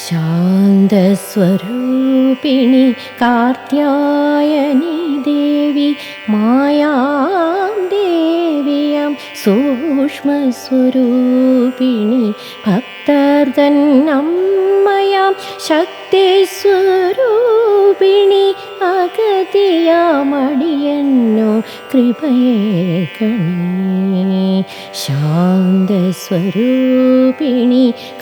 शान्तस्वरूपिणि कार्त्यायनी देवी मायां देव्यां सूक्ष्मस्वरूपिणि भक्तर्दन्नं शक्तिस्वरूपिणि शक्तेस्वरूपिणि अगतियामडियन् कृपये गणि शान्तस्वरूपिणि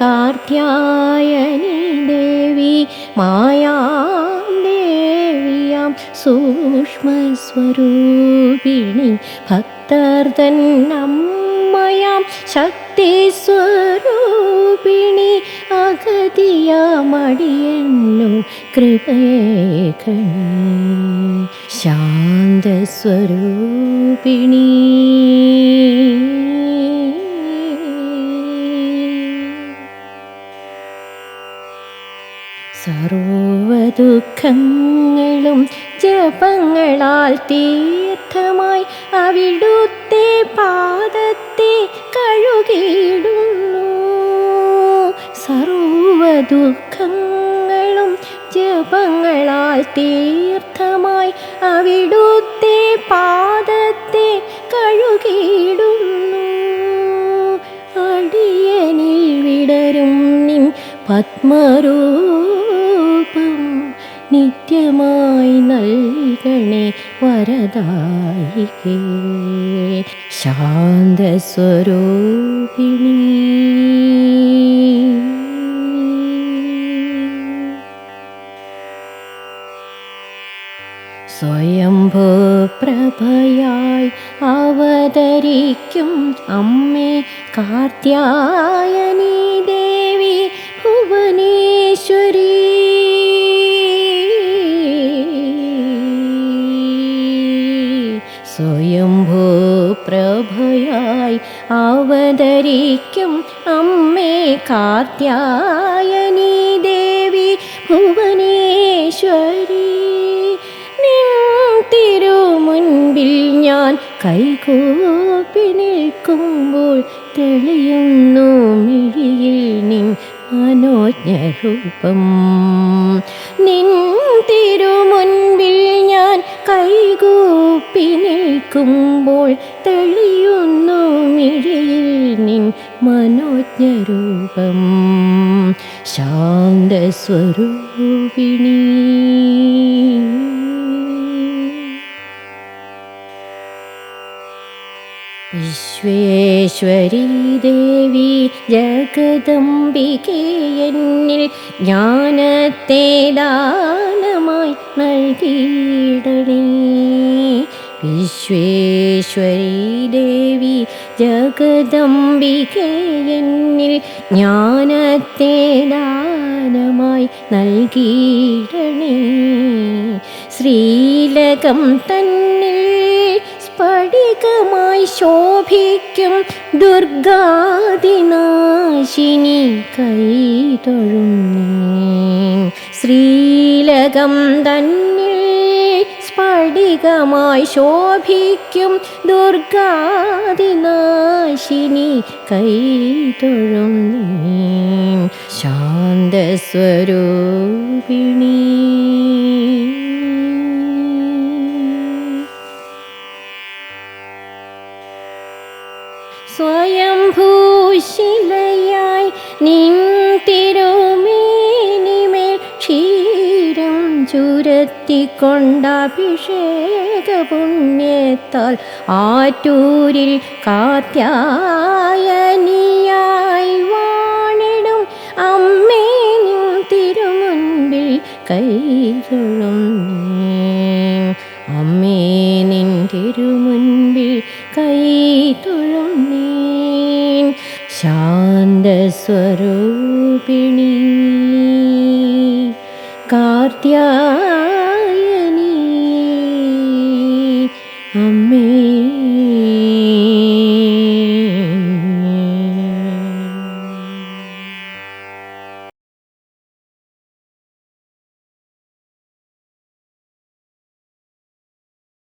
कार्त्यायनि देवी मायां देव्यां सूक्ष्मस्वरूपिणि भक्तर्दन्नं शक्तिस्वरूपिणि शक्तिस्वरूपिणी अगतिया मडियन् कृपे गणी ശാന്തസ്വരൂപിണി. സർവദുഃഖങ്ങളും ജപങ്ങളാൽ തീർത്ഥമായി അവിടുത്തെ പാദത്തെ കഴുകിയിടുന്നു. സർവദുഃഖങ്ങളും ജപങ്ങളാൽ തീർത്ഥമായി അവിടുത്തെ പാദത്തെ കഴുകിയിടുന്നു. അടിയനിൽ വിടരും നിൻ പത്മരൂപം നിത്യമായി നൽകണേ വരദായികേ. ശാന്തസ്വരൂപിണി. സ്വയംഭൂ പ്രഭയായി അവതരിക്കും അമ്മേ കാർത്യായനി ദേവി ഭുവനേശ്വരി. സ്വയംഭൂ പ്രഭയായി അവതരിക്കും അമ്മേ കാർത്യായനി ദേവി ഭുവനേശ്വരി. ഞാൻ കൈകൂപ്പി നിൽക്കുമ്പോൾ തെളിയുന്നു മിഴിയിൽ നിൻ മനോജ്ഞരൂപം. നിൻ തിരുമുൻപിൽ ഞാൻ കൈകൂപ്പി നിൽക്കുമ്പോൾ തെളിയുന്നു മിഴിയിൽ നിൻ മനോജ്ഞരൂപം. ശാന്തസ്വരൂപിണി. വിശ്വേശ്വരി ദേവി ജഗദംബികെ എന്നിൽ ജ്ഞാനത്തെ ദാനമായി നൽകിയിടണേ. വിശ്വേശ്വരി ദേവി ജഗദംബികെ എന്നിൽ ജ്ഞാനത്തെ ദാനമായി നൽകിയിടണേ. ശ്രീലകം തന്നിൽ സ്ഫടികമായി ശോഭിക്കും ദുർഗാദിനാശിനി കൈതൊഴുന്നേ ശ്രീലകം തന്നെ സ്ഫടികമായി ശോഭിക്കും ദുർഗാദിനാശിനി കൈതൊഴുന്നേ ശാന്തസ്വരൂപിണി. സ്വയംഭൂശിലയായി നിൻ തിരുമേനിമേൽ ക്ഷീരം ചുരത്തിക്കൊണ്ടഭിഷേക പുണ്യത്താൽ ആറ്റൂരിൽ കാത്യായനിയായി വാണിടും അമ്മേ നിൻ തിരുമുൻപിൽ കൈകളും അമ്മേ നിൻ തിരുമുൻപിൽ കൈ തൊഴും शान्तस्वरूपिणी